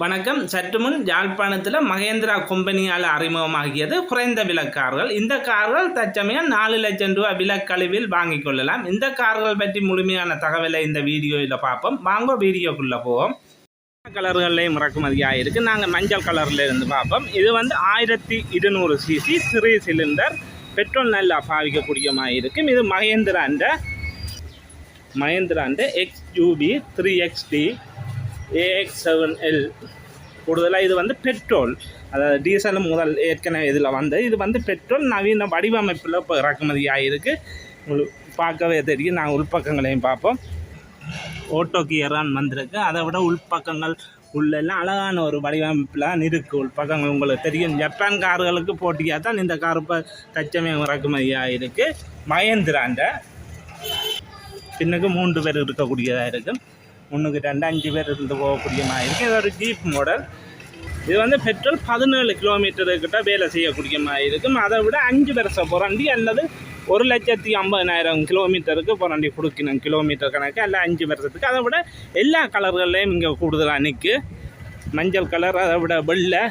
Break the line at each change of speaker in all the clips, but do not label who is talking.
வணக்கம். சற்று முன் யாழ்ப்பாணத்தில் மகேந்திரா கம்பெனியால் அறிமுகமாகியது. குறைந்த விலை கார்கள். இந்த கார்கள் தற்சமயம் நாலு லட்சம் ரூபாய் விலக்கழிவில் வாங்கி கொள்ளலாம். இந்த கார்கள் பற்றி முழுமையான தகவலை இந்த வீடியோவில் பார்ப்போம். வாங்க வீடியோக்குள்ளே போவோம். கலர்கள்லையும் இறக்குமதியாக இருக்குது நாங்கள் மஞ்சள் கலரில் இருந்து பார்ப்போம். இது வந்து ஆயிரத்தி இருநூறு சிசி சிறு சிலிண்டர். பெட்ரோல் நல்லா பாவிக்கக்கூடிய மாதிரி இருக்கும் இது மகேந்திராண்ட மகேந்திராண்ட X UV three XD AX seven L கூடுதலாக இது வந்து பெட்ரோல். அதாவது டீசல் முதல் ஏற்கனவே இதில் வந்து இது வந்து பெட்ரோல் நவீன வடிவமைப்பில் இப்போ இறக்குமதி ஆகிருக்கு உங்களுக்கு பார்க்கவே தெரியும். நாங்கள் உள்பக்கங்களையும் பார்ப்போம். ஓட்டோ கியரான் வந்திருக்கு. அதை விட உள்பக்கங்கள் உள்ளெல்லாம் அழகான ஒரு வடிவமைப்பில் இருக்குது உள்பக்கங்கள் உங்களுக்கு தெரியும். ஜப்பான் கார்களுக்கு போட்டியாக தான் இந்த கார் இப்போ தச்சமயம் இறக்குமதியாக இருக்குது மகேந்திராண்ட பின்னுக்கு மூன்று பேர் இருக்கக்கூடியதாக இருக்குது முன்னுக்கு ரெண்டு அஞ்சு பேர் இருந்து போகக்கூடிய மாதிரி இருக்குது இது ஒரு ஜீப் மாடல் இது வந்து பெட்ரோல் பதினேழு கிலோமீட்டருக்கிட்ட வேலை செய்யக்கூடிய மாதிரி இருக்கும். அதை விட அஞ்சு வருஷம் புரண்டி அல்லது ஒரு லட்சத்தி ஐம்பதாயிரம் கிலோமீட்டருக்கு புரண்டி கொடுக்கணும். கிலோமீட்டர் கணக்கு அல்ல அஞ்சு வருஷத்துக்கு. அதை விட எல்லா கலர்கள்லேயும் இங்கே கூடுதலாக நிற்கு மஞ்சள் கலர் அதை விட வெள்ளை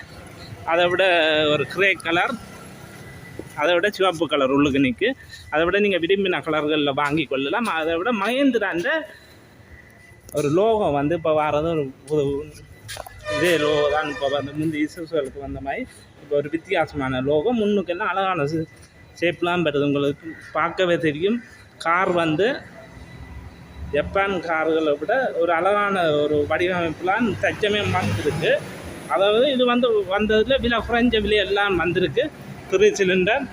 அதை விட ஒரு கிரே கலர் அதை விட சிவப்பு கலர் உள்ளுக்கு நிற்கு அதை விட நீங்கள் விரும்பின கலர்களில் வாங்கி கொள்ளலாம். அதை விட மகேந்திராண்ட ஒரு லோகம் வந்து இப்போ வர்றது ஒரு புது இதே லோகோ தான் இப்போ வந்து முந்தி இசுசுகளுக்கு வந்த மாதிரி இப்போ ஒரு வித்தியாசமான லோகம். முன்னுக்கெல்லாம் அழகான ஷேப்லாம் பெறுது. உங்களுக்கு பார்க்கவே தெரியும். கார் வந்து ஜப்பான் கார்களை விட ஒரு அழகான ஒரு வடிவமைப்புலாம் தச்சமே வந்திருக்கு அதாவது இது வந்து வந்ததில் விலை குறைஞ்ச விலை எல்லாம் வந்திருக்கு. த்ரீ சிலிண்டர்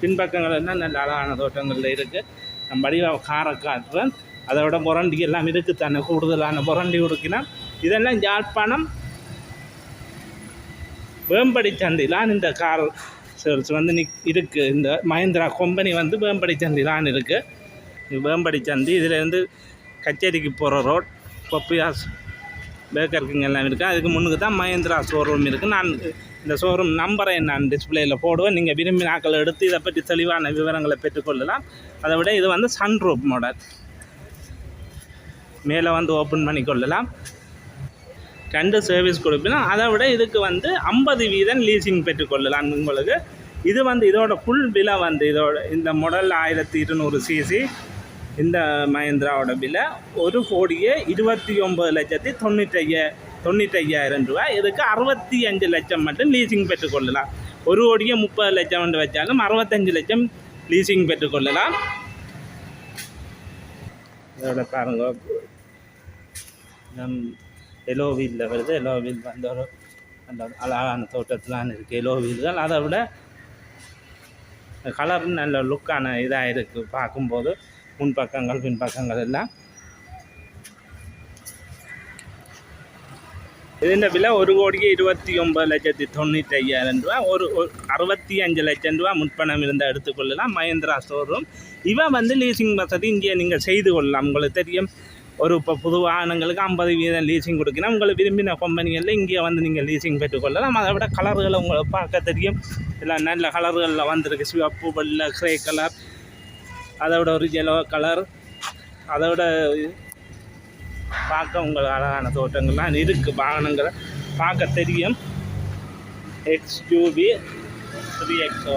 பின்பக்கங்கள் எல்லாம் நல்ல அழகான தோட்டங்களில் இருக்குது நம்ம வடிவ காரை காட்டுறேன் அதை விட புரண்டி எல்லாம் இருக்குது தானே கூடுதலான புரண்டி கொடுக்கினா இதெல்லாம் யாழ்ப்பாணம் வேம்படி சந்தையிலான் இந்த கார் சேல்ஸ் வந்து நிக் இருக்குது இந்த மஹிந்திரா கம்பெனி வந்து வேம்படி சந்தையிலான் இருக்குது வேம்படி சந்தி இதிலேருந்து கச்சேரிக்கு போகிற ரோட் பொப்பியாஸ் பேக்கருக்குங்க எல்லாம் இருக்குது அதுக்கு முன்னுக்கு தான் மஹேந்திரா ஷோரூம் இருக்குது நான் இந்த ஷோரூம் நம்பரை நான் டிஸ்பிளேயில் போடுவேன். நீங்கள் விரும்பி நாட்கள் எடுத்து இதை பற்றி தெளிவான விவரங்களை பெற்றுக்கொள்ளலாம் அதை விட இது வந்து சன்ரூப் மாடல் மேலே வந்து ஓப்பன் பண்ணி கொள்ளலாம். கண்டு சர்வீஸ் கொடுப்பினா அதை விட இதுக்கு வந்து ஐம்பது வீதம் லீசிங் பெற்றுக்கொள்ளலாம் உங்களுக்கு. இது வந்து இதோட ஃபுல் விலை வந்து இதோட இந்த மாடல் ஆயிரத்தி இருநூறு சிசி இந்த மஹேந்திராவோட விலை ஒரு கோடியே இருபத்தி ஒம்பது லட்சத்தி தொண்ணூற்றி ஐயாயிரம் ரூபாய். இதுக்கு அறுபத்தி அஞ்சு லட்சம் மட்டும் லீசிங் பெற்றுக்கொள்ளலாம் ஒரு கோடியே முப்பது லட்சம் வந்து வச்சாலும் அறுபத்தஞ்சு லட்சம் லீசிங் பெற்றுக்கொள்ளலாம் இதோட பாருங்க. நம் எலோ வீலில் வருது. எலோ வீல் வந்து ஒரு அந்த அழகான தோட்டத்திலான இருக்குது எலோ வீல்கள் அதை விட கலர் நல்ல லுக்கான இதாக இருக்குது பார்க்கும்போது முன்பக்கங்கள் பின்பக்கங்கள் எல்லாம் ഇതിൻ്റെ വില ஒரு കോടിക്ക് இருபத்தி ഒമ്പது லட்சத்தி தொண்ணூற்றி ஐயாயிரம் ரூபா ஒரு அறுபத்தி அஞ்சு லட்சம் ரூபா முன்பணம் இருந்தால் எடுத்துக்கொள்ளலாம் மஹேந்திரா ஷோரூம் இவன் வந்து லீசிங் வசதி இங்கே நீங்கள் செய்து கொள்ளலாம் உங்களுக்கு தெரியும் ஒரு இப்போ புது வாகனங்களுக்கு ஐம்பது வீதம் லீசிங் கொடுக்கணும் உங்களை விரும்பின கம்பெனிகளில் இங்கே வந்து நீங்கள் லீசிங் பெற்றுக்கொள்ளலாம் அதை விட கலர்களை உங்களை பார்க்க தெரியும் எல்லாம் நல்ல கலர்களில் வந்திருக்கு சிவப்பு வெள்ளை கிரே கலர் அதை விட ஒரு எல்லோ கலர் அதை விட பார்க்க உங்கள் அழகான தோட்டங்கள்லாம் இருக்குது வாகனங்களை பார்க்க தெரியும். எக்ஸ் யூபி த்ரீ எக்ஸோ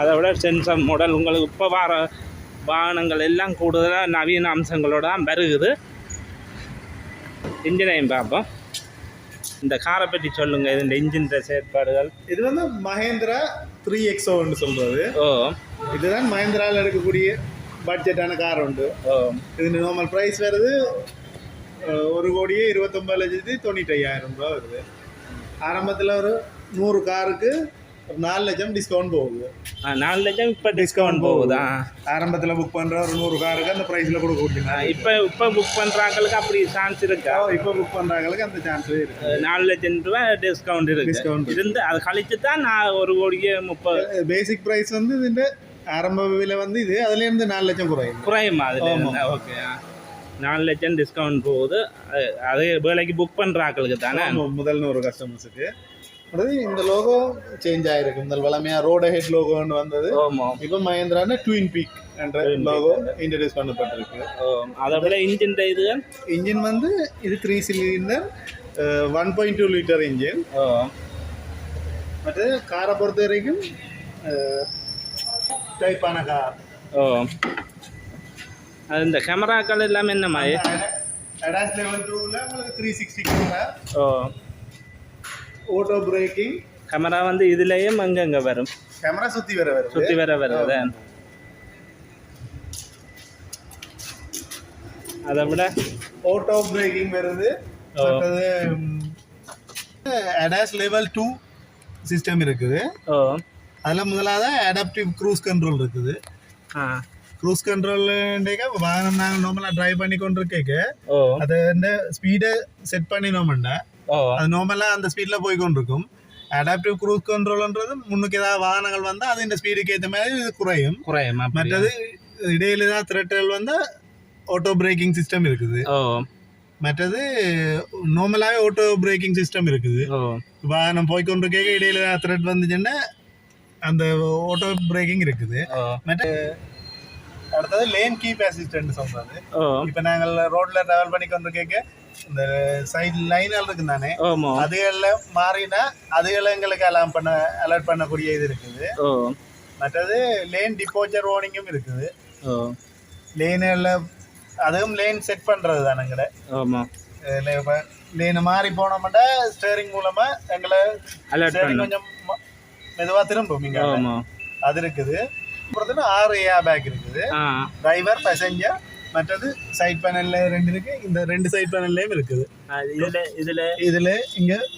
அதை விட சென்சர் மாடல் உங்களுக்கு இப்போ வர வாகனங்கள் எல்லாம் கூடுதலாக நவீன அம்சங்களோட தான் வருகுது. இன்ஜினையும் பார்ப்போம். இந்த காரை பற்றி சொல்லுங்கள் இந்த இன்ஜின் செயற்பாடுகள்.
இது வந்து மகேந்திரா த்ரீ எக்ஸோன்னு சொல்றது.
ஓ.
இதுதான் மகேந்திராவில் இருக்கக்கூடிய பட்ஜெட்டான கார் உண்டு. இது நார்மல் ப்ரைஸ் வருது ஒரு கோடியே இருபத்தொம்பது லட்சத்தி தொண்ணூற்றி ஐயாயிரம் ரூபா வருது. ஆரம்பத்தில் ஒரு நூறு காருக்கு ஒரு நாலு லட்சம் டிஸ்கவுண்ட் போகுது.
நாலு லட்சம் இப்போ டிஸ்கவுண்ட் போகுதா.
ஆரம்பத்தில் புக் பண்ணுற ஒரு நூறு காருக்கு அந்த ப்ரைஸில் கொடுக்க கொடுத்தீங்க
இப்போ இப்போ புக் பண்ணுறாங்களுக்கு அப்படி சான்ஸ் இருக்கா?
இப்போ புக் பண்ணுறாங்களுக்கு அந்த சான்ஸே இருக்கு.
நாலு லட்சம் ரூபா டிஸ்கவுண்ட் இருக்கு.
Discount.
இருந்து அது கழிச்சு தான் நான் ஒரு கோடியே முப்பது
பேசிக் ப்ரைஸ் வந்து இதுൻ്റെ ஆரம்ப விலை வந்து இது. அதுலேருந்து நாலு லட்சம் குறையும்.
குறையும் அதில் ஓகே. நாலு லட்சம் டிஸ்கவுண்ட் போகுது. அது- வேலைக்கு புக் பண்ணுற ஆக்களுக்கு தானே?
முதல் நூறு கஸ்டமர்ஸுக்கு அடுத்து இந்த லோகோ சேஞ்ச் ஆயிருக்கு. இந்த வளமையா ரோட் ஹெட் லோகோன்னு வந்தது. இப்போ மஹேந்திரான ட்வின் பீக் என்ற லோகோ இன்ட்ரடியூஸ் பண்ணப்பட்டிருக்கு.
அதை விட இன்ஜின் இது?
இன்ஜின் வந்து இது three cylinder one point two litre engine
ஓ.
மற்றது காரை பொறுத்த வரைக்கும்
ஓ. அது இந்த கேமராக்கள் எல்லாமே என்ன மாதிரி?
அடாஸ் லெவல் டூவில் உங்களுக்கு த்ரீ சிக்ஸ்டி கேமரா
ஓ.
ஆட்டோ பிரேக்கிங்
கேமரா வந்து இதுலேயும் அங்கங்கே வரும்?
கேமரா சுற்றி வர வருது
சுற்றி வர வருது? அதை விட
ஆட்டோ பிரேக்கிங் வருது. அடாஸ் லெவல் டூ சிஸ்டம் இருக்குது.
ஓ.
அதில் முதலாவது அடாப்டிவ் க்ரூஸ் கண்ட்ரோல் இருக்குது. க்ரூஸ் கண்ட்ரோல்ண்டேக்க வாகனம் நாங்கள் நார்மலாக ட்ரைவ் பண்ணி கொண்டு இருக்கேக்க அது இந்த ஸ்பீடை செட் பண்ணினோம்னா
ஓ.
அது நார்மலாக அந்த ஸ்பீடில் போய் கொண்டிருக்கும். அடாப்டிவ் க்ரூஸ் கண்ட்ரோல்ன்றது முன்னுக்கு ஏதாவது வாகனங்கள் வந்தால் அது இந்த ஸ்பீடுக்கு ஏற்ற மாதிரி இது குறையும்.
குறையும்?
மற்றது இடையில தான் த்ரெட்டல் வந்தால் ஆட்டோ பிரேக்கிங் சிஸ்டம் இருக்குது.
ஓ.
மற்றது நார்மலாகவே ஆட்டோ பிரேக்கிங் சிஸ்டம் இருக்குது. வாகனம் போய் கொண்டிருக்க இடையில த்ரெட் வந்துச்சுன்னா அந்த ஆட்டோ பிரேக்கிங் இருக்குது. மற்ற அடுத்தது லேன் கீப் அசிஸ்டன்ட் சொல்றது இப்போ நாங்கள் ரோட்ல டிராவல் பண்ணி கொண்டிருக்க இந்த சைடு லைனால் இருக்கு தானே? அதுகளில் மாறினா அதுகளை எங்களுக்கு அலாம் பண்ண அலர்ட் பண்ணக்கூடிய இது இருக்குது. மற்றது லேன் டிப்போச்சர் வார்னிங்கும் இருக்குது. லேனில் அதுவும் லேன் செட் பண்ணுறது தானுங்களே
ஓமோ
லேனை மாறி போனோம்னா ஸ்டேரிங் மூலமா எங்களை கொஞ்சம் ம- மெதுவா திரும்பும் இங்க அது இருக்குது. அப்புறத்துல ஆறு ஏர் பேக் இருக்குது. டிரைவர் பேசஞ்சர் மற்றது சைட் பேனல்ல ரெண்டு இருக்கு. இந்த ரெண்டு சைட் பேனல்லையும் இருக்குது.
இதுல இதுல.
இதுல இங்க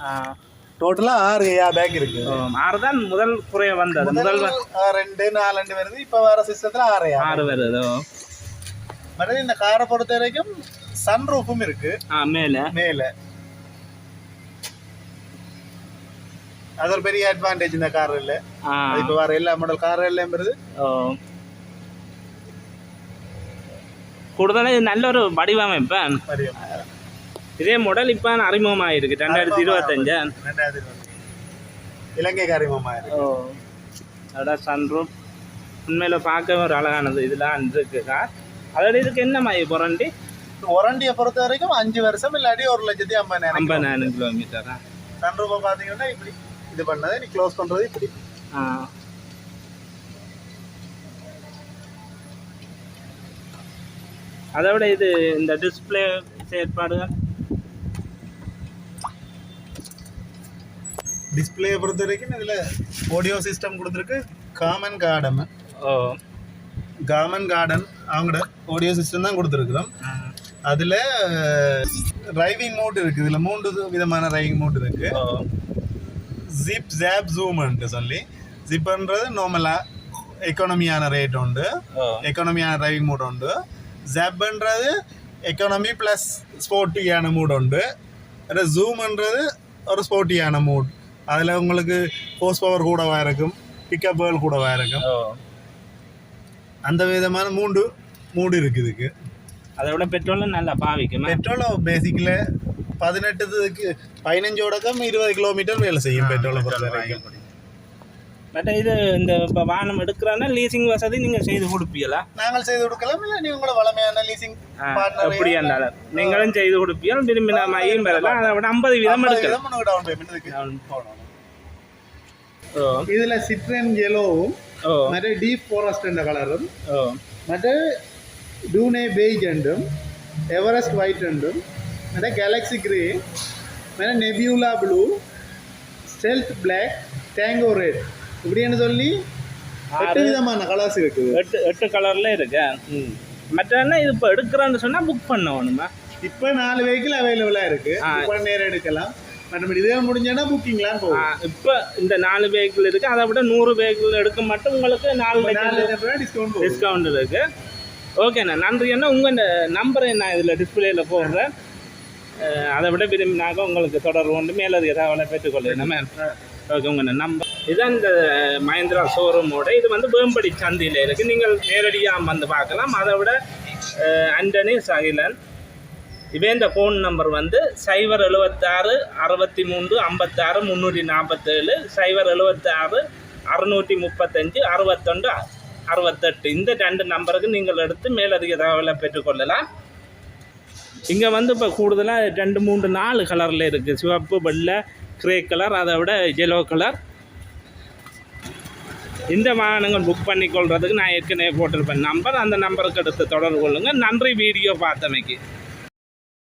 ஆ,
டோட்டலா ஆறு ஏர் பேக் இருக்கு
ஓ, ஆறுதான் முதல் குறைய வந்தது. முதல்
ரெண்டு நாலு வருது. இப்ப வர சிஸ்டத்துல ஆறு
ஆறு வருது.
மற்றது இந்த காரை பொறுத்த வரைக்கும் சன் ரூஃபும் இருக்கு.
ஆ மேல.
மேல. அது ஒரு பெரிய அட்வான்டேஜ் இந்த கார் இல்ல
ஆ
இப்ப வர எல்லா மாடல் கார் எல்லாம் வருது
ஓ கூடுதலாக நல்ல ஒரு வடிவமைப்பு இதே மாடல் இப்போ அறிமுகமாயிருக்கு ரெண்டாயிரத்தி இருபத்தஞ்சு
ரெண்டாயிரத்தி இருபது இலங்கை காரியமா இருக்கு
ஓ அதோட சன்ரூப் உண்மையில் பார்க்க ஒரு அழகானது இதெல்லாம் இருக்கு கார் அதோட இதுக்கு என்ன மாதிரி புரண்டி
ஒரண்டியை பொறுத்த வரைக்கும் அஞ்சு வருஷம் இல்லாட்டி ஒரு லட்சத்தி ஐம்பதாயிரம்
ஐம்பதாயிரம் கிலோமீட்டரா
சன்ரூபை பாத்தீங்கன்னா இப்படி இது பண்ணது நீ க்ளோஸ் பண்றது இப்படி.
அதை விட இது இந்த டிஸ்பிளே செயற்பாடுகள்.
டிஸ்பிளேயை பொறுத்த வரைக்கும் இதுல ஆடியோ சிஸ்டம் கொடுத்துருக்கு. காமன் கார்டன்
ஓ.
காமன் கார்டன் அவங்களோட ஆடியோ சிஸ்டம் தான் கொடுத்துருக்குறோம். அதுல டிரைவிங் மோட் இருக்கு. இதுல மூன்று விதமான டிரைவிங் மோட் இருக்கு.
ஓ.
ஜிப் ஜாப் ஜூம்ன்ட்டு சொல்லி ஜிப்ன்றது நார்மலாக எக்கானமியான ரேட் உண்டு எக்கானமியான டிரைவிங் மூட் உண்டு ஜாப்ன்றது எக்கானமி ப்ளஸ் ஸ்போர்ட்டியான மூட் உண்டு அது ஜூம்ன்றது ஒரு ஸ்போர்ட்டியான மூட் அதில் உங்களுக்கு ஹோஸ் பவர் கூடவா இருக்கும் பிக்கப்புகள் கூடவா இருக்கும்
ஓ
அந்த விதமான மூண்டு மூடு இருக்குது இதுக்கு
அதை விட பெட்ரோலும் நல்லா பாவிக்குமா
பெட்ரோல் பேசிக்கில் பதினெட்டுக்கு பதினஞ்சு உடக்கம் இருபது கிலோமீட்டர் வேலை செய்யும் பெட்ரோலை பொறுத்த வரைக்கும்.
பட் இது இந்த இப்போ வாகனம் எடுக்கிறான்னா லீசிங் வசதி நீங்கள் செய்து கொடுப்பீங்களா?
நாங்கள் செய்து கொடுக்கலாம் இல்லை நீ உங்களோட வளமையான லீசிங்
எப்படி இருந்தாலும். நீங்களும் செய்து கொடுப்பீங்க விரும்பின மையம் பெறலாம் அதை விட ஐம்பது வீதம் எடுக்கலாம்.
டவுன் பேமெண்ட் இருக்கு
ஓ.
இதுல சிட்ரன் எல்லோவும்
ஓ.
மற்ற டீப் ஃபாரஸ்ட் என்ற கலரும்
ஓ.
மற்ற டூனே பெய்ஜ் என்றும் எவரெஸ்ட் ஒயிட் என்றும் மற்ற கேலக்ஸி கிரே மற்ற nebula blue stealth black tango red இப்படின்னு சொல்லி எட்டு விதமான கலர்ஸ் இருக்குது
எட்டு எட்டு கலரில் இருக்கு மற்ற என்ன இது இப்போ எடுக்கிறேன்னு சொன்னால் புக் பண்ண வேணுமா
இப்போ நாலு வெஹிக்கிள் அவைலபிளாக இருக்கு
ஆ.
இப்போ நேரம் எடுக்கலாம் மற்றபடி இதே முடிஞ்சேன்னா புக்கிங்லாம் போகும்
இப்போ இந்த நாலு வெஹிக்கிள் இருக்குது அதை விட நூறு வெஹிக்கிள் எடுக்க மட்டும் உங்களுக்கு நாலு
நாலு டிஸ்கவுண்ட்
டிஸ்கவுண்ட் இருக்கு ஓகேண்ணா நன்றி அண்ணா உங்கள் நம்பரை நான் இதில் டிஸ்பிளேயில் போடுறேன் அதை விட விரும்பினாக்க உங்களுக்கு தொடர்பு கொண்டு மேலது ஏதாவது பெற்றுக்கொள்ளுங்க மேம் ஓகே உங்கள் நம்பர் இதுதான் இந்த மஹேந்திரா ஷோரூமோட இது வந்து வேம்படி சந்தையில் இருக்குது நீங்கள் நேரடியாக வந்து பார்க்கலாம். அதை விட அஹ், ஆண்டனி சகிலன். இவேந்த ஃபோன் நம்பர் வந்து சைபர் எழுபத்தாறு அறுபத்தி மூன்று ஐம்பத்தாறு முந்நூற்றி நாற்பத்தேழு சைபர் எழுபத்தாறு அறுநூற்றி முப்பத்தஞ்சு அறுபத்தொன்று அறுபத்தெட்டு இந்த ரெண்டு நம்பருக்கு நீங்கள் எடுத்து மேலதிக தகவலை பெற்றுக்கொள்ளலாம் இங்கே வந்து இப்போ கூடுதலாக ரெண்டு மூன்று நாலு கலரில் இருக்குது சிவப்பு வெள்ளை கிரே கலர் அதை விட எல்லோ கலர் இந்த வாகனங்கள் புக் பண்ணிக்கொள்றதுக்கு நான் ஏற்கனவே போட்டிருப்பேன். நம்பர் அந்த நம்பருக்கு எடுத்து தொடர்பு கொள்ளுங்கள் நன்றி வீடியோ பார்த்தமைக்கு.